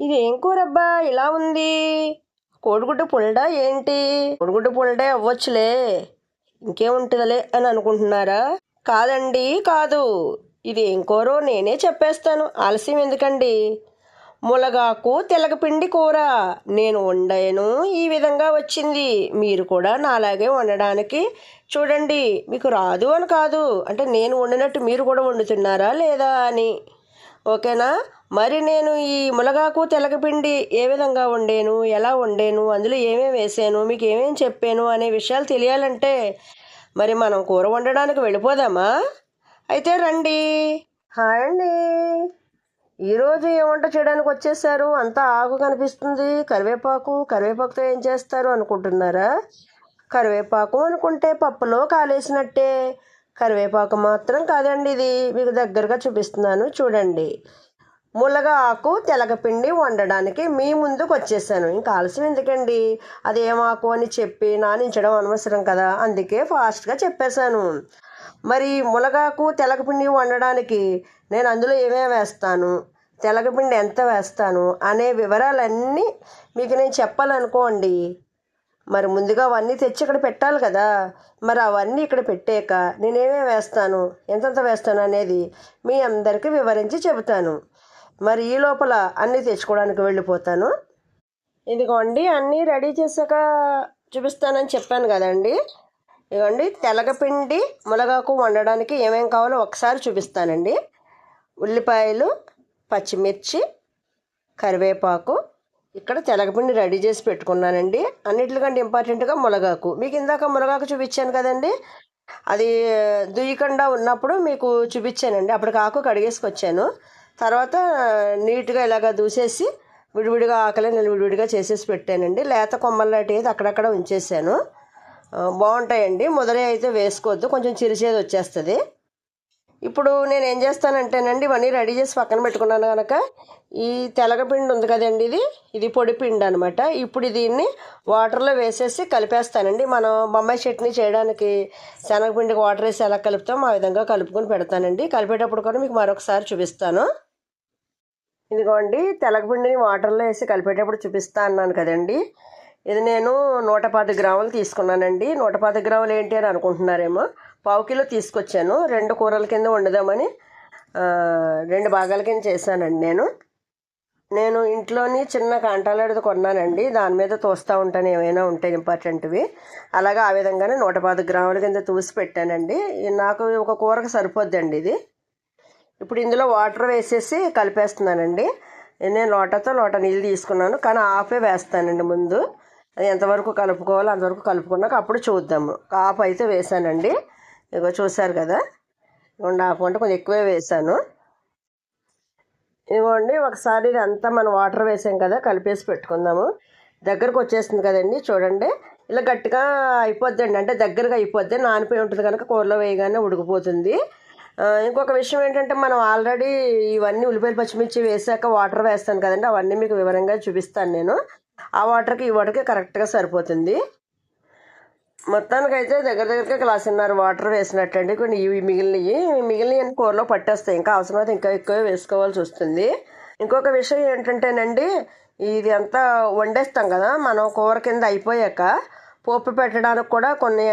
ఇది ఏం కూరబ్బా? ఇలా ఉంది. కోడిగుడ్డు పుల్డా ఏంటి? కోడిగుడ్డు పుల్డే అవ్వచ్చులే. ఇంకేముంటుందిలే అని అనుకుంటున్నారా? కాదండి కాదు. ఇది ఏం కూరో నేనే చెప్పేస్తాను. ఆలస్యం ఎందుకండి? ములగాకు తెలగపిండి కూర. నేను వండాను ఈ విధంగా వచ్చింది. మీరు కూడా నాలాగే వండడానికి చూడండి. మీకు రాదు అని కాదు. అంటే నేను వండినట్టు మీరు కూడా వండుతున్నారా లేదా అని. ఓకేనా? మరి నేను ఈ మునగాకు తెలగపిండి ఏ విధంగా వండాను? ఎలా వండాను? అందులో ఏమేమి వేసాను? మీకు ఏమేమి చెప్పాను? అనే విషయాలు తెలియాలంటే మరి మనం కూర వండడానికి వెళ్ళిపోదామా? అయితే రండి. హాయ్ అండి. ఈరోజు ఏ వంట చేయడానికి వచ్చేసారు? అంతా ఆకు కనిపిస్తుంది. కరివేపాకు. కరివేపాకుతో ఏం చేస్తారు అనుకుంటున్నారా? కరివేపాకు అనుకుంటే పప్పులో కాలేసినట్టే. కరివేపాకు మాత్రం కాదండి ఇది. మీకు దగ్గరగా చూపిస్తున్నాను. చూడండి. ములగ ఆకు తెలగపిండి వండడానికి మీ ముందుకు వచ్చేసాను ఇంకా ఆలస్యం ఎందుకండి? అది అని చెప్పి నానించడం అనవసరం కదా? అందుకే ఫాస్ట్గా చెప్పేశాను. మరి ములగాకు తెలగపిండి వండడానికి నేను అందులో ఏమేమి వేస్తాను? తెలగపిండి ఎంత వేస్తాను? అనే వివరాలన్నీ మీకు నేను చెప్పాలనుకోండి. మరి ముందుగా అవన్నీ తెచ్చి ఇక్కడ పెట్టాలి కదా? మరి అవన్నీ ఇక్కడ పెట్టాక నేనేమేమి వేస్తాను? ఎంతెంత వేస్తాను అనేది మీ అందరికీ వివరించి చెబుతాను. మరి ఈ లోపల అన్నీ తెచ్చుకోవడానికి వెళ్ళిపోతాను. ఇదిగోండి అన్నీ రెడీ చేశాక చూపిస్తానని చెప్పాను కదండి. ఇదిగోండి తెలగపిండి మునగాకు వండడానికి ఏమేం కావాలో ఒకసారి చూపిస్తానండి. ఉల్లిపాయలు పచ్చిమిర్చి కరివేపాకు. ఇక్కడ తెలగపిండి రెడీ చేసి పెట్టుకున్నానండి. అన్నిటికంటే ఇంపార్టెంట్గా మునగాకు. మీకు ఇందాక మునగాకు చూపించాను కదండి. అది దుయ్యకుండా ఉన్నప్పుడు మీకు చూపించానండి. అప్పటికి ఆకు కడిగేసుకొచ్చాను. తర్వాత నీట్గా ఇలాగ దూసేసి విడివిడిగా ఆకలి నేను విడివిడిగా చేసేసి పెట్టానండి. లేత కొమ్మలు లాంటివి అక్కడక్కడ ఉంచేసాను. బాగుంటాయండి. మొదలై అయితే వేసుకోవద్దు. కొంచెం చిరిచేది వచ్చేస్తుంది. ఇప్పుడు నేను ఏం చేస్తానంటేనండి ఇవన్నీ రెడీ చేసి పక్కన పెట్టుకున్నాను కనుక ఈ తెలగపిండి ఉంది కదండి ఇది. ఇది పొడి పిండి అనమాట ఇప్పుడు దీన్ని వాటర్లో వేసేసి కలిపేస్తానండి. మనం బొమ్మాయి చట్నీ చేయడానికి శనగపిండికి వాటర్ వేసి ఎలా కలుపుతాం ఆ విధంగా కలుపుకొని పెడతానండి. కలిపేటప్పుడు కూడా మీకు మరొకసారి చూపిస్తాను. ఇదిగోండి తెలగపిండిని వాటర్లో వేసి కలిపేటప్పుడు చూపిస్తా అన్నాను కదండి. ఇది నేను నూట పది గ్రాములు తీసుకున్నానండి. నూట పది గ్రాములు ఏంటి అని అనుకుంటున్నారేమో. పావు కిలో తీసుకొచ్చాను. రెండు కూరల కింద వండుదామని రెండు భాగాల కింద చేశానండి నేను. నేను ఇంట్లోని చిన్న కాంటాలది కొన్నానండి. దాని మీద తోస్తూ ఉంటాను ఏమైనా ఉంటే ఇంపార్టెంట్వి. అలాగా ఆ విధంగానే నూట పది గ్రాముల కింద తూసి పెట్టానండి. నాకు ఒక కూరకు సరిపోద్దండి ఇది. ఇప్పుడు ఇందులో వాటర్ వేసేసి కలిపేస్తున్నానండి. నేను లోటతో లోట నీళ్ళు తీసుకున్నాను. కానీ ఆఫే వేస్తానండి ముందు. అది ఎంతవరకు కలుపుకోవాలో అంతవరకు కలుపుకున్నాక అప్పుడు చూద్దాము. ఆఫ్ అయితే వేసానండి. ఇగో చూసారు కదా? ఇవ్వండి ఆఫ్ అంటే కొంచెం ఎక్కువే వేసాను. ఇవ్వండి ఒకసారి ఇది అంతా మనం వాటర్ వేసాం కదా కలిపేసి పెట్టుకుందాము. దగ్గరకు వచ్చేస్తుంది కదండి చూడండి. ఇలా గట్టిగా అయిపోద్దండి. అంటే దగ్గరగా అయిపోద్ది నానిపోయి ఉంటుంది కనుక కూరలో వేయగానే ఉడికిపోతుంది. ఇంకొక విషయం ఏంటంటే మనం ఆల్రెడీ ఇవన్నీ ఉల్లిపాయలు పచ్చిమిర్చి వేసాక వాటర్ వేస్తాను కదండి అవన్నీ మీకు వివరంగా చూపిస్తాను నేను. ఆ వాటర్కి ఈ వాటర్కి కరెక్ట్గా సరిపోతుంది. మొత్తానికి అయితే దగ్గర దగ్గరగా గ్లాసున్నర వాటర్ వేసినట్టండి. కొన్ని ఇవి మిగిలినవి మిగిలినవి కూరలో పట్టేస్తాయి. ఇంకా అవసరమైతే ఇంకా ఎక్కువ వేసుకోవాల్సి వస్తుంది. ఇంకొక విషయం ఏంటంటేనండి ఇది అంతా వండేస్తాం కదా మనం కూర కింద అయిపోయాక పోపు పెట్టడానికి కూడా కొన్ని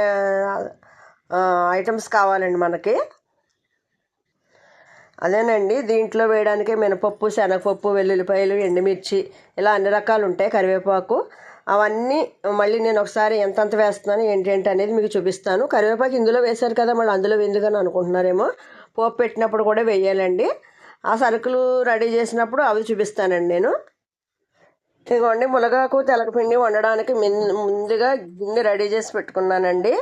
ఐటమ్స్ కావాలండి మనకి. అదేనండి దీంట్లో వేయడానికి మినపప్పు శనగపప్పు వెల్లుల్లిపాయలు ఎండుమిర్చి ఇలా అన్ని రకాలు ఉంటాయి కరివేపాకు. అవన్నీ మళ్ళీ నేను ఒకసారి ఎంతంత వేస్తున్నాను ఏంటి అనేది మీకు చూపిస్తాను. కరివేపాకు ఇందులో వేశారు కదా మళ్ళీ అందులో ఎందుకని అనుకుంటున్నారేమో. పోపు పెట్టినప్పుడు కూడా వేయాలండి. ఆ సరుకులు రెడీ చేసినప్పుడు అవి చూపిస్తానండి నేను. ఇదిగోండి మునగాకు తెలకపిండి వండడానికి ముందుగా గిన్నె రెడీ చేసి పెట్టుకున్నానండి.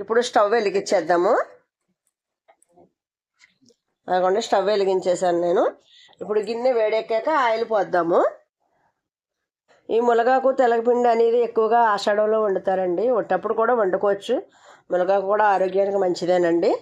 ఇప్పుడు స్టవ్ వెలిగించేద్దాము. అదిగోండి స్టవ్ వెలిగించేసాను నేను. ఇప్పుడు గిన్నె వేడెక్కాక ఆయిల్ పోద్దాము. ఈ మునగాకు తెలగపిండి అనేది ఎక్కువగా ఆషాఢంలో వండుతారండి. ఉట్టప్పుడు కూడా వండుకోవచ్చు. మునగాకు కూడా ఆరోగ్యానికి మంచిదేనండి.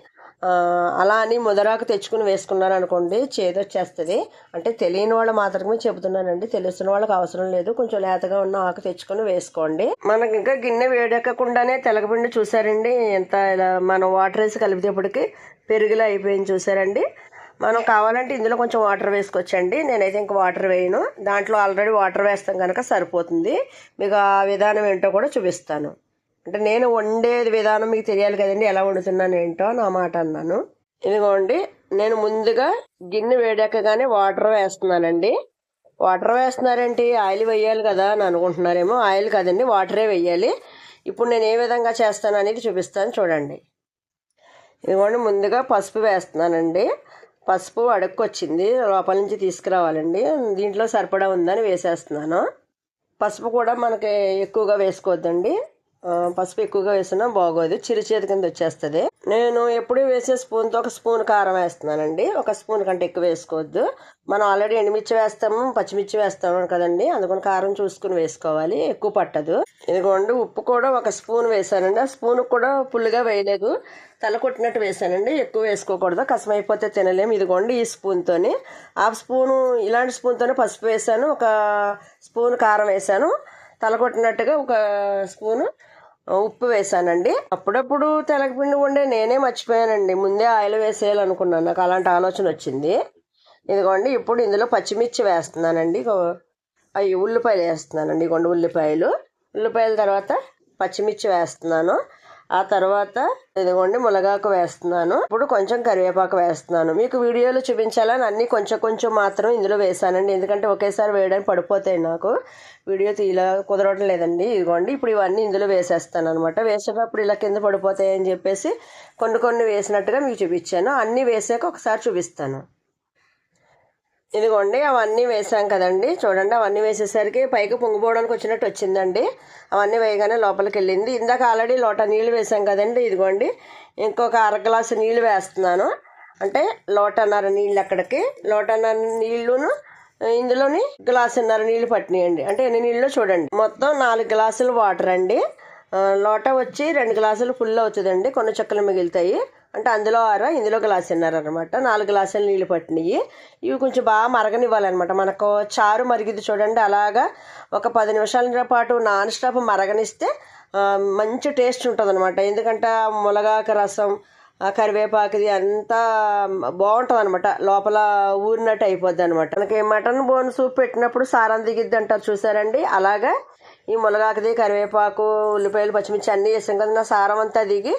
అలా అని ముదరాకు తెచ్చుకుని వేసుకున్నారు అనుకోండి చేదు వచ్చేస్తుంది అంటే తెలియని వాళ్ళు మాత్రమే చెబుతున్నానండి. తెలుస్తున్న వాళ్ళకి అవసరం లేదు. కొంచెం లేతగా ఉన్న ఆకు తెచ్చుకొని వేసుకోండి. మనకి ఇంకా గిన్నె వేడెక్కకుండానే తెలగపిండి చూసారండి. ఎంత ఇలా మనం వాటర్ వేసి కలిపేటప్పటికి పెరుగులా అయిపోయింది చూసారండి. మనం కావాలంటే ఇందులో కొంచెం వాటర్ వేసుకోవచ్చండి. నేనైతే ఇంక వాటర్ వేయను. దాంట్లో ఆల్రెడీ వాటర్ వేస్తాం కనుక సరిపోతుంది. మీకు ఆ విధానం ఏంటో కూడా చూపిస్తాను. అంటే నేను వండే విధానం మీకు తెలియాలి కదండి ఎలా వండుతున్నాను ఏంటో నా మాట అన్నాను. ఇదిగోండి నేను ముందుగా గిన్నె వేడెక్కగానే వాటర్ వేస్తున్నానండి. వాటర్ వేస్తున్నారేంటి? ఆయిల్ వేయాలి కదా అని అనుకుంటున్నారేమో. ఆయిల్ కదండి వాటరే వేయాలి. ఇప్పుడు నేను ఏ విధంగా చేస్తాను అనేది చూపిస్తాను చూడండి. ఇదిగోండి ముందుగా పసుపు వేస్తున్నానండి. పసుపు అడుక్కొచ్చింది లోపల నుంచి తీసుకురావాలండి. దీంట్లో సరిపడా ఉందని వేసేస్తున్నాను. పసుపు కూడా మనకి ఎక్కువగా వేసుకోవద్దండి. పసుపు ఎక్కువగా వేసినా బాగోదు. చిరుచేతి కింద వచ్చేస్తుంది. నేను ఎప్పుడు వేసే స్పూన్తో ఒక స్పూన్ కారం వేస్తున్నానండి. ఒక స్పూన్ కంటే ఎక్కువ వేసుకోవద్దు. మనం ఆల్రెడీ ఎండుమిర్చి వేస్తాము పచ్చిమిర్చి వేస్తాము కదండి. అందుకని కారం చూసుకుని వేసుకోవాలి. ఎక్కువ పట్టదు. ఇదిగోండి ఉప్పు కూడా ఒక స్పూన్ వేసానండి ఆ స్పూన్ కూడా ఫుల్గా వేయలేదు. తల కొట్టినట్టు వేసానండి ఎక్కువ వేసుకోకూడదు. కసమైపోతే తినలేము. ఇదిగోండి ఈ స్పూన్తోని. ఆ స్పూను ఇలాంటి స్పూన్తోనే పసుపు వేసాను ఒక స్పూన్ కారం వేసాను తల కొట్టినట్టుగా ఒక స్పూను ఉప్పు వేసానండి. అప్పుడప్పుడు తెలగపిండి వండే నేనే మర్చిపోయానండి. ముందే ఆయిల్ వేసేయాలనుకున్నాను. నాకు అలాంటి ఆలోచన వచ్చింది. ఇదిగోండి ఇప్పుడు ఇందులో పచ్చిమిర్చి వేస్తున్నానండి. అవి ఉల్లిపాయలు వేస్తున్నానండి. ఇదిగోండి ఉల్లిపాయలు. ఉల్లిపాయల తర్వాత పచ్చిమిర్చి వేస్తున్నాను. ఆ తర్వాత ఇదిగోండి మునగాకు వేస్తున్నాను. ఇప్పుడు కొంచెం కరివేపాకు వేస్తున్నాను. మీకు వీడియోలో చూపించాలని అన్ని కొంచెం కొంచెం మాత్రం ఇందులో వేసానండి. ఎందుకంటే ఒకేసారి వేయడానికి పడిపోతాయి నాకు. వీడియో తీలా కుదరడం లేదండి. ఇదిగోండి ఇప్పుడు ఇవన్నీ ఇందులో వేసేస్తాను అనమాట వేసేటప్పుడు ఇలా కింద పడిపోతాయి అని చెప్పేసి కొన్ని కొన్ని వేసినట్టుగా మీకు చూపించాను. అన్నీ వేసాక ఒకసారి చూపిస్తాను. ఇదిగోండి అవన్నీ వేసాం కదండి. చూడండి అవన్నీ వేసేసరికి పైకి పొంగిపోవడానికి వచ్చినట్టు వచ్చిందండి. అవన్నీ వేయగానే లోపలికి వెళ్ళింది. ఇందాక ఆల్రెడీ లోట నీళ్ళు వేసాం కదండి ఇదిగోండి. ఇంకొక అర గ్లాసు నీళ్ళు వేస్తున్నాను. అంటే లోటన్నర నీళ్ళు అక్కడికి. లోటన్నర నీళ్ళును ఇందులోని గ్లాసున్నర నీళ్ళు పట్టినాయండి. అంటే ఎన్ని నీళ్ళు చూడండి. మొత్తం నాలుగు గ్లాసులు వాటర్ అండి లోట వచ్చి రెండు గ్లాసులు ఫుల్ అవుతుందండి. కొన్ని చుక్కలు మిగులుతాయి. అంటే అందులో అర ఇందులో గ్లాస్ అనమాట నాలుగు గ్లాసులు నీళ్ళు పట్టినాయి. ఇవి కొంచెం బాగా మరగనివ్వాలన్నమాట. మనకు చారు మరిగిది చూడండి. అలాగా ఒక పది నిమిషాల పాటు నాన్ స్టాప్ మరగనిస్తే మంచి టేస్ట్ ఉంటుంది అనమాట ఎందుకంటే ఆ మునగాకు రసం ఆ కరివేపాకుది అంతా బాగుంటుంది అనమాట లోపల ఊరినట్టు అయిపోద్ది అనమాట మనకి మటన్ బోన్ సూప్ పెట్టినప్పుడు సారం దిగిద్ది అంటారు చూసారండి. అలాగా ఈ మునగాకుది కరివేపాకు ఉల్లిపాయలు పచ్చిమిర్చి అన్నీ వేసాం కదా. నా సారం అంతా దిగి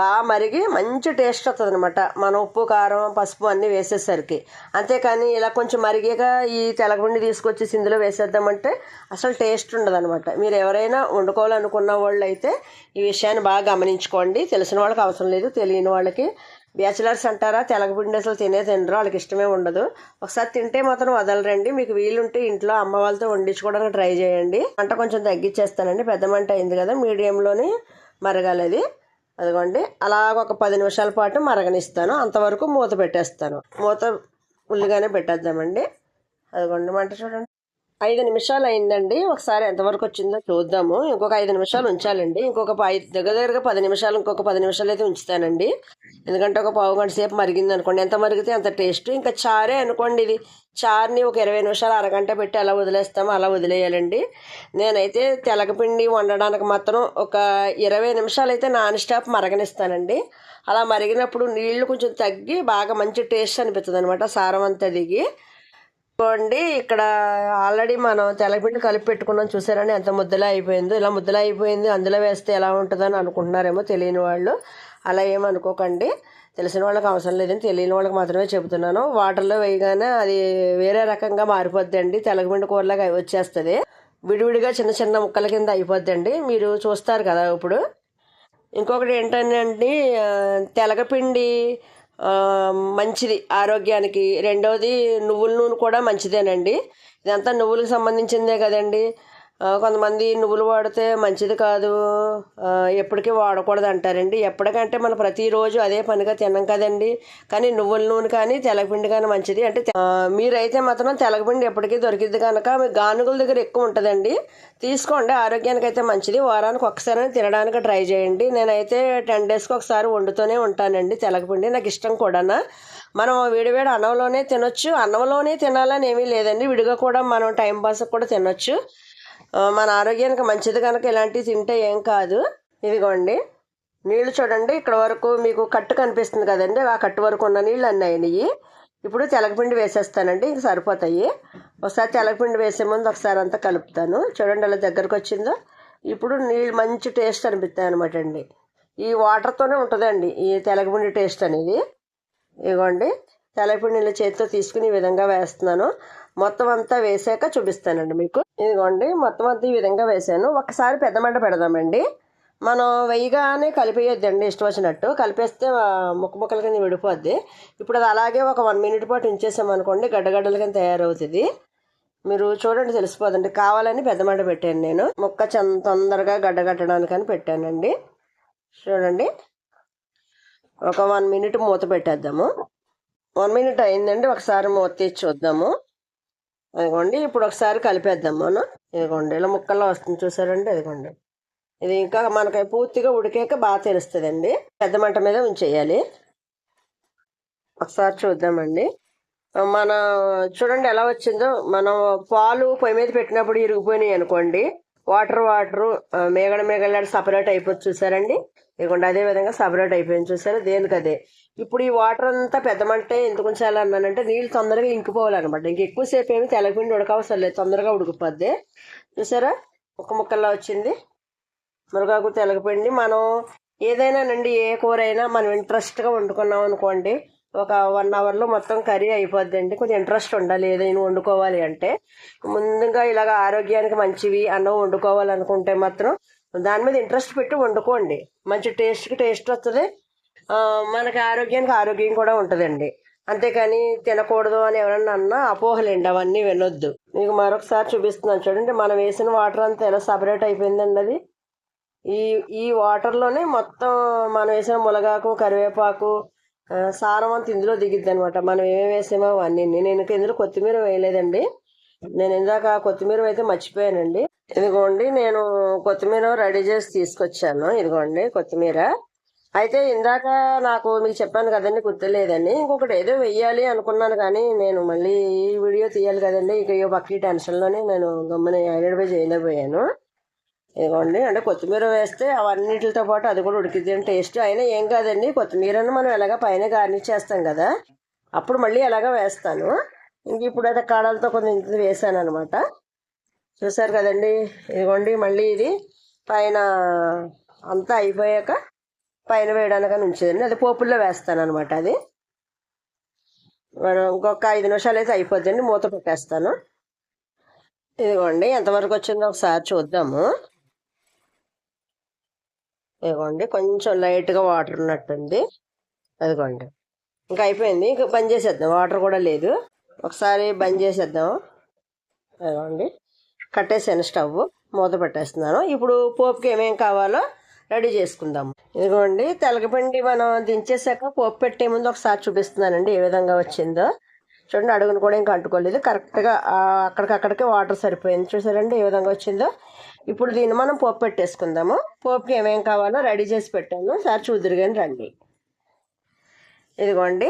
బాగా మరిగి మంచి టేస్ట్ వస్తుంది అనమాట మన ఉప్పు కారం పసుపు అన్నీ వేసేసరికి. అంతేకాని ఇలా కొంచెం మరిగాక ఈ తెలగపిండి తీసుకొచ్చి ఇందులో వేసేద్దామంటే అసలు టేస్ట్ ఉండదనమాట మీరు ఎవరైనా వండుకోవాలనుకున్న వాళ్ళు అయితే ఈ విషయాన్ని బాగా గమనించుకోండి. తెలిసిన వాళ్ళకి అవసరం లేదు తెలియని వాళ్ళకి బ్యాచిలర్స్ అంటారా? తెలగపిండి అసలు తినే తినరు. వాళ్ళకి ఇష్టమే ఉండదు. ఒకసారి తింటే మాత్రం వదలరండి. మీకు వీలుంటే ఇంట్లో అమ్మ వాళ్ళతో వండించుకోవడానికి ట్రై చేయండి. మంట కొంచెం తగ్గించేస్తానండి. పెద్ద మంట అయింది కదా మీడియంలోనే మరగాలది అదిగోండి. అలాగ ఒక పది నిమిషాల పాటు మరగనిస్తాను. అంతవరకు మూత పెట్టేస్తాను. మూత ఉల్లిగానే పెట్టేద్దామండి. అదిగోండి. మంట చూడండి. ఐదు నిమిషాలు అయిందండి. ఒకసారి ఎంతవరకు వచ్చిందో చూద్దాము. ఇంకొక ఐదు నిమిషాలు ఉంచాలండి. ఇంకొక ఐదు దగ్గర దగ్గరగా పది నిమిషాలు ఇంకొక పది నిమిషాలు అయితే ఉంచుతానండి. ఎందుకంటే ఒక పావు గంట సేపు మరిగింది అనుకోండి. ఎంత మరిగితే అంత టేస్ట్. ఇంకా చారే అనుకోండి ఇది. చారుని ఒక ఇరవై నిమిషాలు అరగంట పెట్టి అలా వదిలేస్తామో. అలా వదిలేయాలండి. నేనైతే తెలగపిండి వండడానికి మాత్రం ఒక ఇరవై నిమిషాలు అయితే నాన్ స్టాప్ మరగనిస్తానండి. అలా మరిగినప్పుడు నీళ్ళు కొంచెం తగ్గి బాగా మంచి టేస్ట్ అనిపిస్తుంది అనమాట సారం అంతా దిగి. చూడండి ఇక్కడ ఆల్రెడీ మనం తెల్లపిండి కలిపి పెట్టుకున్నాం చూసారని ఎంత ముద్దలా అయిపోయిందో ఇలా ముద్దలా అయిపోయింది. అందులో వేస్తే ఎలా ఉంటుందని అనుకుంటున్నారేమో తెలియని వాళ్ళు. అలా ఏమనుకోకండి తెలిసిన వాళ్ళకి అవసరం లేదని తెలియని వాళ్ళకి మాత్రమే చెబుతున్నాను. వాటర్లో వేయగానే అది వేరే రకంగా మారిపోద్దండి. తెల్లపిండి కూరలాగా వచ్చేస్తుంది. విడివిడిగా చిన్న చిన్న ముక్కల కింద అయిపోద్దండి. మీరు చూస్తారు కదా ఇప్పుడు. ఇంకొకటి ఏంటంటే తెలగపిండి మంచిది. ఆరోగ్యానికి. రెండవది నువ్వుల నూనె కూడా మంచిదేనండి. ఇదంతా నువ్వులకు సంబంధించిందే కదండి. కొంతమంది నువ్వులు వాడితే మంచిది కాదు. ఎప్పటికీ వాడకూడదు అంటారండి ఎప్పటికంటే మనం ప్రతిరోజు అదే పనిగా తిన్నాం కదండి. కానీ నువ్వుల నూనె కానీ తెలగపిండి కానీ మంచిది అంటే మీరైతే మాత్రం తెలగపిండి ఎప్పటికీ దొరికిద్ది కనుక మీ గానుగుల దగ్గర ఎక్కువ ఉంటుందండి. తీసుకోండి. ఆరోగ్యానికి అయితే మంచిది. వారానికి ఒకసారి తినడానికి ట్రై చేయండి. నేనైతే టెన్ డేస్కి ఒకసారి వండుతూనే ఉంటానండి తెలగపిండి. నాకు ఇష్టం కూడానా. మనం వేడివేడి అన్నంలోనే తినొచ్చు. అన్నంలోనే తినాలని ఏమీ లేదండి. విడిగా కూడా మనం టైం పాస్ కూడా తినొచ్చు. మన ఆరోగ్యానికి మంచిది కనుక ఇలాంటివి తింటే ఏం కాదు. ఇదిగోండి. నీళ్ళు చూడండి ఇక్కడ వరకు మీకు కట్టు కనిపిస్తుంది కదండి. ఆ కట్టు వరకు ఉన్న నీళ్ళు అన్నీ అయినాయి. ఇప్పుడు తెలగపిండి వేసేస్తానండి ఇంక సరిపోతాయి. ఒకసారి తెలగపిండి వేసే ముందు ఒకసారి అంతా కలుపుతాను. చూడండి అలా దగ్గరకు వచ్చిందో. ఇప్పుడు నీళ్ళు మంచి టేస్ట్ అనిపిస్తాయి అనమాట అండి. ఈ వాటర్తోనే ఉంటుందండి ఈ తెలగపిండి టేస్ట్ అనేది. ఇదిగోండి. తెలగపిండి ఇలా చేతితో తీసుకుని ఈ విధంగా వేస్తున్నాను. మొత్తం అంతా వేసాక చూపిస్తానండి మీకు. ఇదిగోండి మొత్తం అంతా ఈ విధంగా వేసాను. ఒకసారి పెద్ద మంట పెడదామండి. మనం వెయ్యగానే కలిపేయొద్దండి ఇష్టం వచ్చినట్టు. కలిపేస్తే ముక్క ముక్కల కింద విడిపోద్ది. ఇప్పుడు అది అలాగే ఒక వన్ మినిట్ పాటు ఉంచేసామనుకోండి గడ్డగడ్డల కింద తయారవుతుంది. మీరు చూడండి తెలిసిపోదండి. కావాలని పెద్ద మంట పెట్టాను నేను. ముక్క చంద తొందరగా గడ్డగట్టడానికని పెట్టానండి. చూడండి. ఒక వన్ మినిట్ మూత పెట్టేద్దాము. వన్ మినిట్ అయిందండి ఒకసారి మూత తీసి చూద్దాము. ఇదిగోండి ఇప్పుడు ఒకసారి కలిపేద్దాం మనం. ఇదిగోండి ఇలా ముక్కల్లో వస్తుంది చూసారండి ఇదిగోండి ఇది ఇంకా మనకి పూర్తిగా ఉడికాక బాగా తెలుస్తుందండి. పెద్ద మంట మీద ఉంచేయాలి. ఒకసారి చూద్దామండి. మన చూడండి ఎలా వచ్చిందో. మనం పాలు పొయ్యి మీద పెట్టినప్పుడు ఇరిగిపోయినాయి అనుకోండి. వాటర్ వాటర్ మేగడ మేగలాడి సపరేట్ అయిపోతుంది చూసారండి. ఇదిగోండి అదే విధంగా సపరేట్ అయిపోయింది చూసారా? దేనికి అదే ఇప్పుడు ఈ వాటర్ అంతా పెద్ద మంటే ఎందుకు ఉంచాలన్నానంటే నీళ్ళు తొందరగా ఇంకిపోవాలన్నమాట. ఇంక ఎక్కువసేపు ఏమి తెలగపిండి ఉడకవసరం లేదు. తొందరగా ఉడికిపోద్ది. చూసారా? ముక్క ముక్కల్లా వచ్చింది. మునగాకు తెలగపిండి మనం ఏదైనానండి ఏ కూర అయినా మనం ఇంట్రెస్ట్గా వండుకున్నాం అనుకోండి ఒక వన్ అవర్లో మొత్తం కర్రీ అయిపోద్దండి. కొంచెం ఇంట్రెస్ట్ ఉండాలి ఏదైనా వండుకోవాలి అంటే. ముందుగా ఇలాగ ఆరోగ్యానికి మంచివి అన్నం వండుకోవాలనుకుంటే మాత్రం దాని మీద ఇంట్రెస్ట్ పెట్టి వండుకోండి. మంచి టేస్ట్కి టేస్ట్ వస్తుంది. మనకి ఆరోగ్యానికి ఆరోగ్యం కూడా ఉంటుందండి. అంతేకాని తినకూడదు అని ఎవరన్నా అన్నా అపోహలండి అవన్నీ వినొద్దు. మీకు మరొకసారి చూపిస్తున్నాను చూడండి మనం వేసిన వాటర్ అంతా ఎలా సపరేట్ అయిపోయిందండి అది ఈ ఈ వాటర్లోనే మొత్తం మనం వేసిన మునగాకు కరివేపాకు సారం అంతా ఇందులో దిగిద్ది అనమాట మనం ఏమేమి వేసామో అవన్నీ. నేను ఇందులో కొత్తిమీర వేయలేదండి. నేను ఇందాక కొత్తిమీర అయితే మర్చిపోయానండి. ఇదిగోండి నేను కొత్తిమీర రెడీ చేసి తీసుకొచ్చాను. ఇదిగోండి కొత్తిమీర. అయితే ఇందాక నాకు మీకు చెప్పాను కదండి గుర్తులేదని ఇంకొకటి ఏదో వెయ్యాలి అనుకున్నాను కానీ నేను మళ్ళీ ఈ వీడియో తీయాలి కదండి. ఇక ఈ పక్క టెన్షన్లోనే నేను గమ్మున ఐడెంటిఫై చేయలేకపోయాను ఇదిగోండి అంటే కొత్తిమీర వేస్తే అవన్నిటితో పాటు అది కూడా ఉడికిద్ది. టేస్ట్ అయినా ఏం కాదండి. కొత్తిమీరను మనం ఎలాగ పైన గార్నిష్ చేస్తాం కదా అప్పుడు మళ్ళీ ఎలాగ వేస్తాను. ఇంక ఇప్పుడు అయితే కాడలతో కొంచెం ఇంత వేసాను అనమాట చూసారు కదండి. ఇదిగోండి మళ్ళీ ఇది పైన అంతా అయిపోయాక పైన వేయడానికని ఉంచేదండి. అది పోపుల్లో వేస్తాను అనమాట అది. మనం ఇంకొక ఐదు నిమిషాలు అయితే అయిపోద్దండి. మూత పెట్టేస్తాను. ఇదిగోండి ఎంతవరకు వచ్చిందో ఒకసారి చూద్దాము. ఇదిగోండి కొంచెం లైట్గా వాటర్ ఉన్నట్టుంది. అదిగోండి. ఇంకా అయిపోయింది. ఇంకా బంద్ చేసేద్దాం. వాటర్ కూడా లేదు. ఒకసారి బంద్ చేసేద్దాం. అదిగోండి. కట్టేసాను స్టవ్. మూత పెట్టేస్తున్నాను. ఇప్పుడు పోపుకి ఏమేం కావాలో రెడీ చేసుకుందాం. ఇదిగోండి తెలగపిండి మనం దించేసాక పోపు పెట్టే ముందు ఒకసారి చూపిస్తున్నానండి ఏ విధంగా వచ్చిందో. చూడండి అడుగును కూడా ఇంకా అంటుకోలేదు. కరెక్ట్గా ఆ, అక్కడికక్కడికే వాటర్ సరిపోయింది. చూసారండి ఏ విధంగా వచ్చిందో. ఇప్పుడు దీన్ని మనం పోపు పెట్టేసుకుందాము. పోపుకి ఏమేం కావాలో రెడీ చేసి పెట్టాను. సార్ చూదురు కానీ రండి. ఇదిగోండి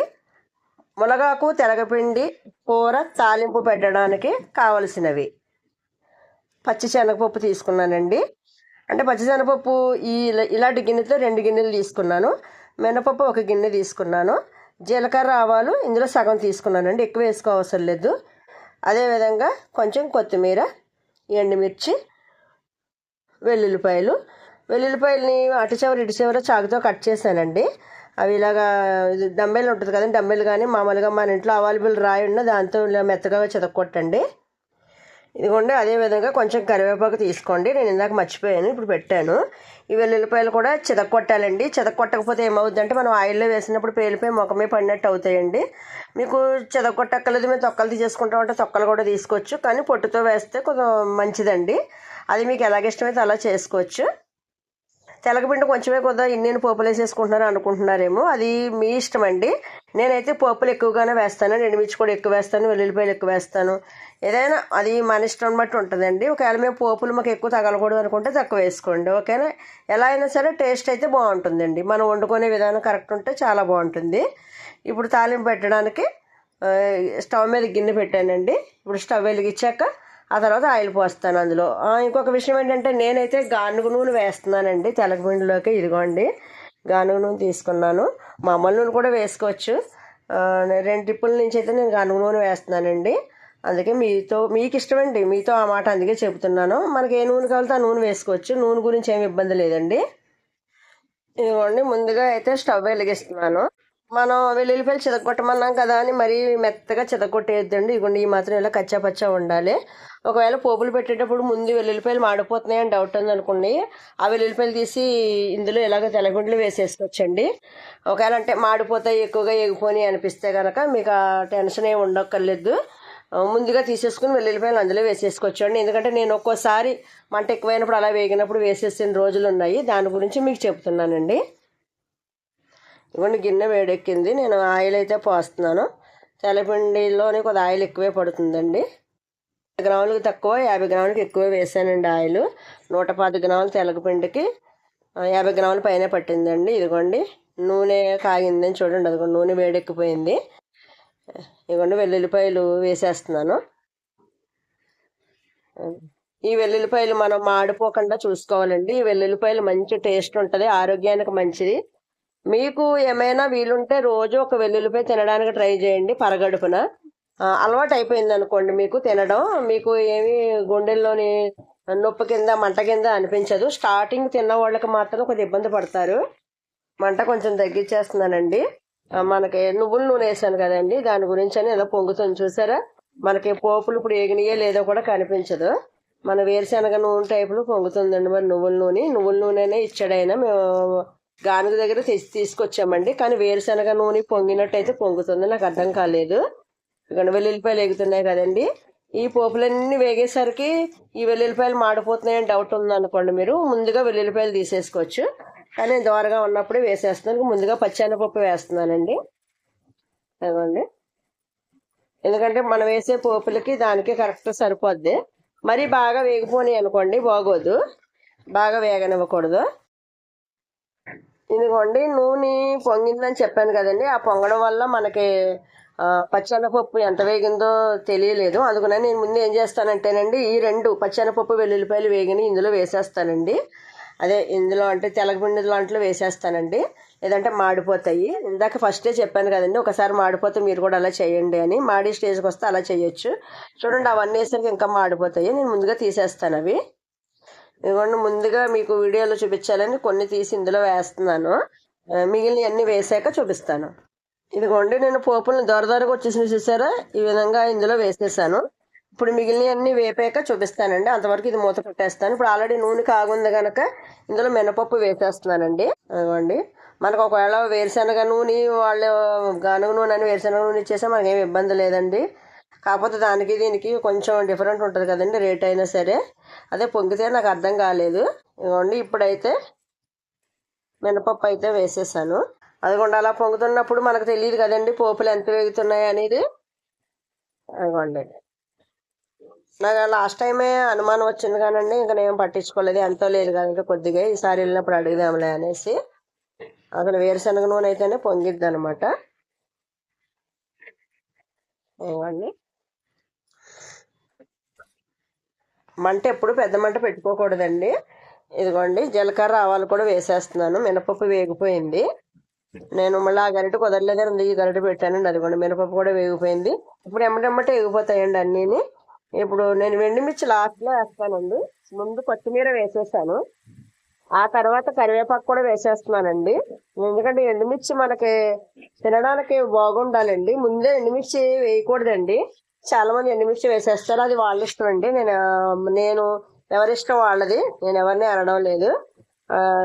మునగాకు తెలగపిండి కూర తాలింపు పెట్టడానికి కావలసినవి. పచ్చి శనగపప్పు తీసుకున్నానండి. అంటే పచ్చిశనగపప్పు ఈ ఇలాంటి గిన్నెతో రెండు గిన్నెలు తీసుకున్నాను. మినపప్పు ఒక గిన్నె తీసుకున్నాను. జీలకర్ర ఆవాలు ఇందులో సగం తీసుకున్నానండి. ఎక్కువ వేసుకోవసరం లేదు. అదేవిధంగా కొంచెం కొత్తిమీర ఎండుమిర్చి వెల్లుల్లిపాయలు. వెల్లుల్లిపాయలని అటు చివర ఇటు చివర చాకుతో కట్ చేశానండి. అవి ఇలాగా డంబెల్ ఉంటుంది కదండి డంబెల్ కానీ మామూలుగా మన ఇంట్లో అవైలబుల్ రాయి ఉన్న దాంతో ఇలా మెత్తగా చెతక్కొట్టండి. ఇదిగోండి అదే విధంగా కొంచెం కరివేపాకు తీసుకోండి. నేను ఇందాక మర్చిపోయాను ఇప్పుడు పెట్టాను. ఈ వెల్లుల్లిపాయలు కూడా చితక్కొట్టాలండి చితక్కొట్టకపోతే ఏమవుద్దంటే మనం ఆయిల్లో వేసినప్పుడు పేలిపోయి ముఖమే పడినట్టు అవుతాయండి. మీకు చితక్కొట్టక్కర్లేదు మేము తొక్కలు తీసేసుకుంటామంటే తొక్కలు కూడా తీసుకోవచ్చు. కానీ పొట్టుతో వేస్తే కొంచెం మంచిదండి. అది మీకు ఎలాగిష్టమైతే అలా చేసుకోవచ్చు. తెలగపిండి కొంచెమే కొద్దా ఇన్ని పోపులు వేసేసుకుంటున్నారు అనుకుంటున్నారేమో. అది మీ ఇష్టం అండి. నేనైతే పోపులు ఎక్కువగానే వేస్తాను. ఎండుమిర్చి కూడా ఎక్కువ వేస్తాను. వెల్లుల్లిపాయలు ఎక్కువ వేస్తాను. ఏదైనా అది మన ఇష్టం బట్టి ఉంటుందండి. ఒకవేళ మేము పోపులు మాకు ఎక్కువ తగలకూడదు అనుకుంటే తక్కువ వేసుకోండి. ఓకేనా? ఎలా అయినా సరే టేస్ట్ అయితే బాగుంటుందండి. మనం వండుకునే విధానం కరెక్ట్ ఉంటే చాలా బాగుంటుంది. ఇప్పుడు తాలింపు పెట్టడానికి స్టవ్ మీద గిన్నె పెట్టానండి. ఇప్పుడు స్టవ్ వెలిగించాక ఆ తర్వాత ఆయిల్ పోస్తాను అందులో. ఇంకొక విషయం ఏంటంటే నేనైతే గానుగ నూనె వేస్తున్నానండి తెలగపిండిలోకి ఇదిగోండి గానుగ నూనె తీసుకున్నాను. మామూలు నూనె కూడా వేసుకోవచ్చు. రెండు ట్రిప్పుల నుంచి అయితే నేను గానుగు నూనె వేస్తున్నానండి. అందుకే మీతో మీకు ఇష్టమండి మీతో ఆ మాట అందుకే చెబుతున్నాను. మనకి ఏ నూనె కావాలితే ఆ నూనె వేసుకోవచ్చు. నూనె గురించి ఏమి ఇబ్బంది లేదండి. ఇదిగోండి ముందుగా అయితే స్టవ్ వెలిగిస్తున్నాను. మనం వెల్లుల్లిపాయలు చితగొట్టమన్నాం కదా అని మరీ మెత్తగా చితగొట్టేద్దండి ఇదిగోండి ఈ మాత్రం ఇలా కచ్చా పచ్చా ఉండాలి. ఒకవేళ పోపులు పెట్టేటప్పుడు ముందు వెల్లుల్లిపాయలు మాడిపోతున్నాయి అని డౌట్ ఉందనుకోండి ఆ వెల్లుల్లిపాయలు తీసి ఇందులో ఇలాగ తెలగుండ్లు వేసేసుకోవచ్చండి. ఒకవేళ అంటే మాడిపోతాయి ఎక్కువగా ఎగిపోని అనిపిస్తే కనుక మీకు ఆ టెన్షన్ ఏమి ఉండక్కర్లేదు. ముందుగా తీసేసుకుని వెల్లుల్లిపాయలు అందులో వేసేసుకోవచ్చండి. ఎందుకంటే నేను ఒక్కోసారి మంట ఎక్కువైనప్పుడు అలా వేగినప్పుడు వేసేసిన రోజులు ఉన్నాయి. దాని గురించి మీకు చెప్తున్నానండి. ఇవ్వండి గిన్నె వేడెక్కింది. నేను ఆయిల్ అయితే పోస్తున్నాను. తెల్లపిండిలోని కొద్ది ఆయిల్ ఎక్కువే పడుతుందండి. యాభై గ్రాములకు తక్కువ యాభై గ్రాములకు ఎక్కువ వేసానండి ఆయిల్. నూట పది గ్రాములు తెలగపిండికి యాభై గ్రాముల పైన పట్టిందండి. ఇదిగోండి నూనె కాగిందని చూడండి. అదిగోండి నూనె వేడెక్కిపోయింది. ఇదిగోండి వెల్లుల్లిపాయలు వేసేస్తున్నాను. ఈ వెల్లుల్లిపాయలు మనం మాడిపోకుండా చూసుకోవాలండి. ఈ వెల్లుల్లిపాయలు మంచి టేస్ట్ ఉంటుంది. ఆరోగ్యానికి మంచిది. మీకు ఏమైనా వీలుంటే రోజు ఒక వెల్లుల్లిపాయ తినడానికి ట్రై చేయండి పరగడుపున. అలవాటు అయిపోయింది అనుకోండి మీకు తినడం. మీకు ఏమి గుండెల్లోని నొప్పి కింద మంట కింద అనిపించదు. స్టార్టింగ్ తిన్న వాళ్ళకి మాత్రం కొద్దిగా ఇబ్బంది పడతారు. మంట కొంచెం తగ్గించేస్తున్నానండి మనకి నువ్వుల నూనె వేసాను కదండి. దాని గురించి అని ఇలా పొంగుతుంది చూసారా? మనకి పోపులు ఇప్పుడు ఏగినాయో లేదో కూడా కనిపించదు. మన వేరుశనగ నూనె టైపులో పొంగుతుందండి మరి నువ్వుల నూనె. నువ్వుల నూనెనే ఇచ్చాడైనా మేము గానుగ దగ్గర తెచ్చి తీసుకొచ్చామండి. కానీ వేరుశనగ నూనె పొంగినట్టయితే పొంగుతుంది. నాకు అర్థం కాలేదు. ఇక్కడ వెల్లుల్లిపాయలు ఎగుతున్నాయి కదండి. ఈ పోపులన్నీ వేగేసరికి ఈ వెల్లుల్లిపాయలు మాడిపోతున్నాయని డౌట్ ఉందనుకోండి మీరు. ముందుగా వెల్లుల్లిపాయలు తీసేసుకోవచ్చు. కానీ నేను దోరగా ఉన్నప్పుడే వేసేస్తున్నాను. ముందుగా పచ్చెనపప్పు వేస్తున్నానండి. అదిగోండి. ఎందుకంటే మనం వేసే పోపులకి దానికి కరెక్ట్ సరిపోద్ది. మరి బాగా వేగిపోని అనుకోండి బాగోదు. బాగా వేగనివ్వకూడదు. ఇదిగోండి నూనె పొంగిందని చెప్పాను కదండి. ఆ పొంగడం వల్ల మనకి ఆ, పచ్చెనపప్పు ఎంత వేగిందో తెలియలేదు. అందుకనే నేను ముందు ఏం చేస్తానంటేనండి ఈ రెండు పచ్చెనపప్పు వెల్లుల్లిపాయలు వేగిని ఇందులో వేసేస్తానండి. అదే ఇందులో అంటే తెలగపిండి దాంట్లో వేసేస్తానండి. లేదంటే మాడిపోతాయి. ఇందాక ఫస్టే చెప్పాను కదండి ఒకసారి మాడిపోతే మీరు కూడా అలా చేయండి అని. మాడి స్టేజ్కి వస్తే అలా చేయొచ్చు. చూడండి అవన్నీ వేసరికి ఇంకా మాడిపోతాయి. నేను ముందుగా తీసేస్తాను అవి. ఇదిగోండి ముందుగా మీకు వీడియోలో చూపించాలని కొన్ని తీసి ఇందులో వేస్తున్నాను. మిగిలిన అన్ని వేసాక చూపిస్తాను. ఇదిగోండి నేను పోపులను దొర దొరకు వచ్చేసి చూసారా? ఈ విధంగా ఇందులో వేసేసాను. ఇప్పుడు మిగిలినవన్నీ వేపాక చూపిస్తానండి. అంతవరకు ఇది మూత పెట్టేస్తాను. ఇప్పుడు ఆల్రెడీ నూనె కాగుంది కనుక ఇందులో మినపప్పు వేసేస్తున్నానండి. అదిగోండి మనకు ఒకవేళ వేరుశనగ నూనె వాళ్ళు గానుగ నూనె అని వేరుశనగ నూనె ఇచ్చేసా మనకేం ఇబ్బంది లేదండి. కాకపోతే దానికి దీనికి కొంచెం డిఫరెంట్ ఉంటుంది కదండి రేట్ అయినా సరే. అదే పొంగితే నాకు అర్థం కాలేదు. ఇదిగోండి ఇప్పుడైతే మినపప్పు అయితే వేసేసాను. అదిగోండి అలా పొంగుతున్నప్పుడు మనకు తెలియదు కదండి పోపులు ఎంత వేగుతున్నాయి అనేది. అదిగోండి. నాకు లాస్ట్ టైమే అనుమానం వచ్చింది కానండి ఇంకా నేను పట్టించుకోలేదు. ఎంతో లేదు కనుక కొద్దిగా ఈసారి వెళ్ళినప్పుడు అడుగుదాంలే అనేసి. అసలు వేరుశనగ నూనె అయితేనే పొంగిద్ది అనమాట ఏమండి మంట ఎప్పుడు పెద్ద మంట పెట్టుకోకూడదండి. ఇదిగోండి జీలకర్ర ఆవాలు కూడా వేసేస్తున్నాను. మినపప్పు వేగిపోయింది. నేను మళ్ళీ ఆ గరిట కుదరలేదని ఈ గరిట పెట్టానండి. అదిగోండి మినపప్పు కూడా వేగిపోయింది. ఇప్పుడు ఎమ్మటెమ్మటే వేగిపోతాయండి అన్నీని. ఇప్పుడు నేను వెండిమిర్చి లాస్ట్లో వేస్తానండి. ముందు కొత్తిమీర వేసేసాను. ఆ తర్వాత కరివేపాకు కూడా వేసేస్తున్నానండి. ఎందుకంటే ఎండుమిర్చి మనకి తినడానికి బాగుండాలండి. ముందే ఎండుమిర్చి వేయకూడదండి. చాలా మంది ఎండుమిర్చి వేసేస్తారు. అది వాళ్ళ ఇష్టం అండి. నేను నేను ఎవరిష్టం వాళ్ళది. నేను ఎవరిని అనడం లేదు.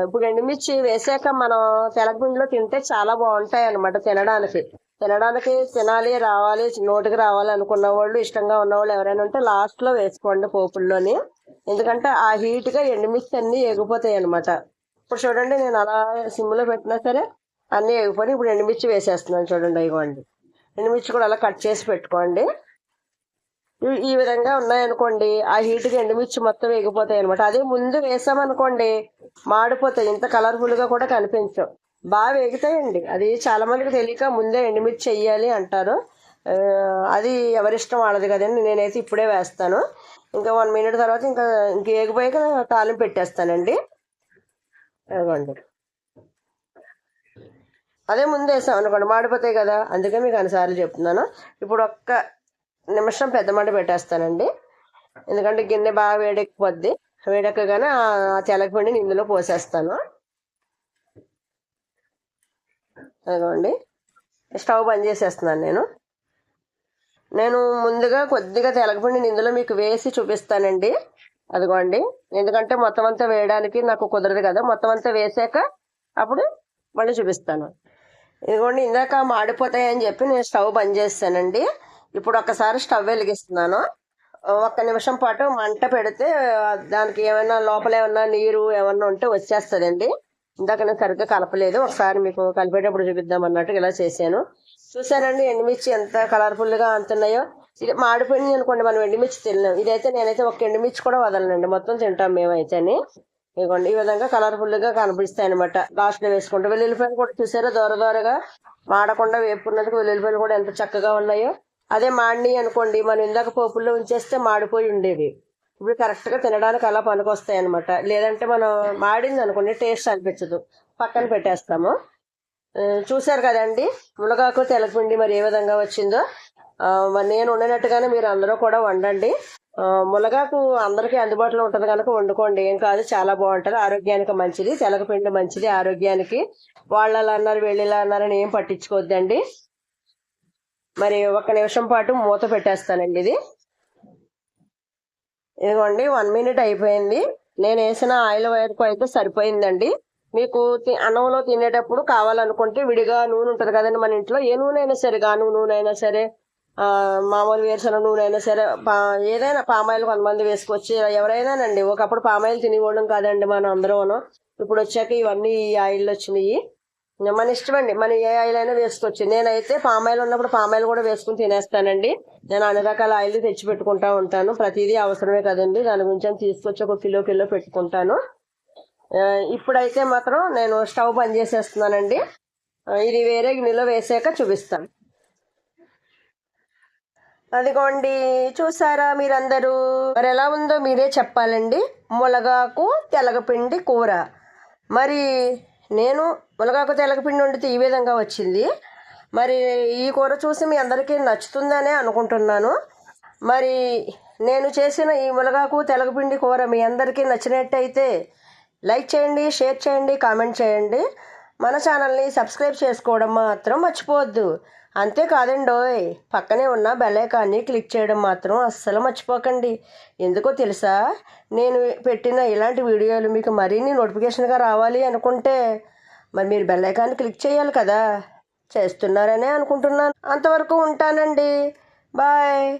ఇప్పుడు ఎండుమిర్చి వేసాక మనం తెలగపిండిలో తింటే చాలా బాగుంటాయి అన్నమాట తినడానికి. తినడానికి తినాలి రావాలి నోటికి రావాలి అనుకున్న వాళ్ళు ఇష్టంగా ఉన్నవాళ్ళు ఎవరైనా ఉంటే లాస్ట్లో వేసుకోండి పోపుల్లోని. ఎందుకంటే ఆ హీట్గా ఎండుమిర్చి అన్ని ఎగిపోతాయి అనమాట ఇప్పుడు చూడండి నేను అలా సిమ్లో పెట్టినా సరే అన్ని ఎగిపోయి ఇప్పుడు ఎండుమిర్చి వేసేస్తున్నాను చూడండి ఇవ్వండి ఎండుమిర్చి కూడా అలా కట్ చేసి పెట్టుకోండి. ఈ- విధంగా ఉన్నాయనుకోండి ఆ హీట్కి ఎండుమిర్చి మొత్తం ఎగిపోతాయి అనమాట అదే ముందు వేసామనుకోండి మాడిపోతాయి. ఇంత కలర్ఫుల్గా కూడా కనిపించవు. బాగా వేగుతాయండి. అది చాలా మందికి తెలియక ముందే ఎండుమిర్చి చెయ్యాలి అంటారు. అది ఎవరిష్టం వాళ్ళది కదండి. నేనైతే ఇప్పుడే వేస్తాను. ఇంకా వన్ మినిట్ తర్వాత ఇంకా ఇంక ఏగిపోయాక తాలింపు పెట్టేస్తానండి. ఇవ్వండి అదే ముందు వేసాం అనుకోండి మాడిపోతాయి కదా. అందుకే మీకు అన్నిసార్లు చెప్తున్నాను. ఇప్పుడు ఒక్క నిమిషం పెద్ద మంట పెట్టేస్తానండి. ఎందుకంటే గిన్నె బాగా వేడెక్కిపోద్ది. వేడెక్కగానే ఆ తెలకపిండిని ఇందులో పోసేస్తాను. అదిగోండి. స్టవ్ బంద్ చేసేస్తున్నాను నేను. నేను ముందుగా కొద్దిగా తెలకపిండిని ఇందులో మీకు వేసి చూపిస్తానండి. అదిగోండి. ఎందుకంటే మొత్తం అంతా వేయడానికి నాకు కుదరదు కదా. మొత్తం అంతా వేసాక అప్పుడు మళ్ళీ చూపిస్తాను. ఇదిగోండి ఇందాక మాడిపోతాయని చెప్పి నేను స్టవ్ బంద్ చేస్తానండి. ఇప్పుడు ఒక్కసారి స్టవ్ వెలిగిస్తున్నాను. ఒక్క నిమిషం పాటు మంట పెడితే దానికి ఏమైనా లోపల ఏమన్నా నీరు ఏమన్నా ఉంటే వచ్చేస్తుందండి. ఇందాక నేను సరిగ్గా కలపలేదు. ఒకసారి మీకు కలిపేటప్పుడు చూపిద్దాం అన్నట్టు ఇలా చేశాను. చూసానండి ఎండుమిర్చి ఎంత కలర్ఫుల్గా అంతున్నాయో. ఇది మాడిపోయింది అనుకోండి మనం ఎండుమిర్చి తిన్నాం ఇదైతే నేనైతే ఒక ఎండుమిర్చి కూడా వదలనండి. మొత్తం తింటాం మేమైతేని. ఇదిగోండి ఈ విధంగా కలర్ఫుల్గా కనిపిస్తాయి అనమాట లాస్ట్లో వేసుకుంటే వెల్లుల్లిపాయలు కూడా చూసారా? దూర దూరగా మాడకుండా వేపుకున్నందుకు వెల్లుల్లిపాయలు కూడా ఎంత చక్కగా ఉన్నాయో. అదే మాడిని అనుకోండి మనం ఇందాక పోపుల్లో ఉంచేస్తే మాడిపోయి ఉండేవి. ఇప్పుడు కరెక్ట్గా తినడానికి అలా పనికొస్తాయి అనమాట లేదంటే మనం మాడింది అనుకోండి టేస్ట్ అనిపించదు. పక్కన పెట్టేస్తాము. చూశారు కదండి మునగాకు తెలగపిండి మరి ఏ విధంగా వచ్చిందో. నేను వండినట్టుగానే మీరు అందరూ కూడా వండండి. మునగాకు అందరికీ అందుబాటులో ఉంటుంది కనుక వండుకోండి. ఏం కాదు చాలా బాగుంటుంది. ఆరోగ్యానికి మంచిది. తెలగపిండి మంచిది ఆరోగ్యానికి. వాళ్ళు అలా అన్నారు వీళ్ళు ఇలా అన్నారని ఏం పట్టించుకోవద్దండి మరి ఒక నిమిషం పాటు మూత పెట్టేస్తానండి ఇది. ఇదిగోండి వన్ మినిట్ అయిపోయింది. నేను వేసిన ఆయిల్ వైర్కు అయితే సరిపోయిందండి. మీకు తి- అన్నంలో తినేటప్పుడు కావాలనుకుంటే విడిగా నూనె ఉంటుంది కదండి మన ఇంట్లో. ఏ నూనె అయినా సరే గాను నూనె అయినా సరే మామూలు వేరుశనగ నూనె అయినా సరే పా ఏదైనా పామాయిల్ కొంతమంది వేసుకొచ్చి ఎవరైనానండి ఒకప్పుడు పామాయిల్ తినివ్వడం కాదండి మనం అందరం ఇప్పుడు వచ్చాక ఇవన్నీ ఈ ఆయిల్ వచ్చినాయి. మన ఇష్టం అండి. మనం ఏ ఆయిల్ అయినా వేసుకోవచ్చు. నేనైతే ఆయిల్ ఉన్నప్పుడు పామ్ ఆయిల్ కూడా వేసుకుని తినేస్తానండి. నేను అన్ని రకాల ఆయిల్ తెచ్చి పెట్టుకుంటా ఉంటాను. ప్రతిదీ అవసరమే కదండి. దాని గురించి తీసుకొచ్చి ఒక కిలో కిలో పెట్టుకుంటాను. ఇప్పుడైతే మాత్రం నేను స్టవ్ బంద్ చేసేస్తున్నానండి. ఇది వేరే గిన్నెలో వేసాక చూపిస్తాను. అదిగోండి చూసారా మీరందరూ? మరి ఎలా ఉందో మీరే చెప్పాలండి. మునగాకు తెలగపిండి కూర. మరి నేను మునగాకు తెలగపిండి వండితే ఈ విధంగా వచ్చింది. మరి ఈ కూర చూసి మీ అందరికీ నచ్చుతుందనే అనుకుంటున్నాను. మరి నేను చేసిన ఈ మునగాకు తెలగపిండి కూర మీ అందరికీ నచ్చినట్టయితే లైక్ చేయండి షేర్ చేయండి కామెంట్ చేయండి. మన ఛానల్ని సబ్స్క్రైబ్ చేసుకోవడం మాత్రం మర్చిపోవద్దు. అంతేకాదండోయ్ పక్కనే ఉన్న బెలేకాన్ని క్లిక్ చేయడం మాత్రం అస్సలు మర్చిపోకండి. ఎందుకో తెలుసా? నేను పెట్టిన ఇలాంటి వీడియోలు మీకు మరిన్ని నోటిఫికేషన్గా రావాలి అనుకుంటే మరి మీరు బెల్లైకాన్ని క్లిక్ చేయాలి కదా? చేస్తున్నారనే అనుకుంటున్నాను. అంతవరకు ఉంటానండి. బాయ్.